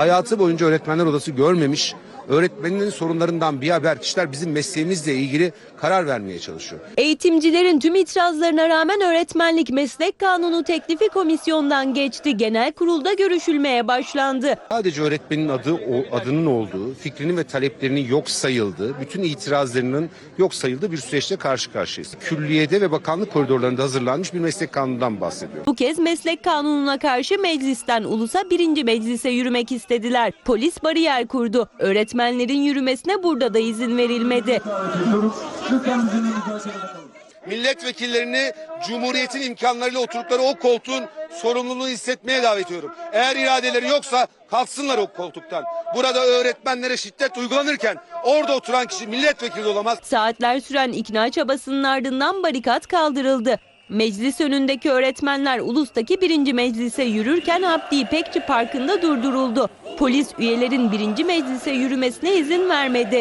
hayatı boyunca öğretmenler odası görmemiş. Öğretmenlerin sorunlarından bir haber kişiler bizim mesleğimizle ilgili karar vermeye çalışıyor. Eğitimcilerin tüm itirazlarına rağmen öğretmenlik meslek kanunu teklifi komisyondan geçti. Genel kurulda görüşülmeye başlandı. Sadece öğretmenin adı o adının olduğu, fikrinin ve taleplerinin yok sayıldığı, bütün itirazlarının yok sayıldığı bir süreçte karşı karşıyayız. Külliyede ve bakanlık koridorlarında hazırlanmış bir meslek kanunundan bahsediyor. Bu kez meslek kanununa karşı meclisten ulusa birinci meclise yürümek istediler. Polis bariyer kurdu. Öğretmenlerin yürümesine burada da izin verilmedi. Milletvekillerini Cumhuriyet'in imkanlarıyla oturdukları o koltuğun sorumluluğunu hissetmeye davet ediyorum. Eğer iradeleri yoksa kalksınlar o koltuktan. Burada öğretmenlere şiddet uygulanırken orada oturan kişi milletvekili olamaz. Saatler süren ikna çabasının ardından barikat kaldırıldı. Meclis önündeki öğretmenler ulustaki birinci meclise yürürken Abdi İpekçi Parkı'nda durduruldu. Polis üyelerin birinci meclise yürümesine izin vermedi.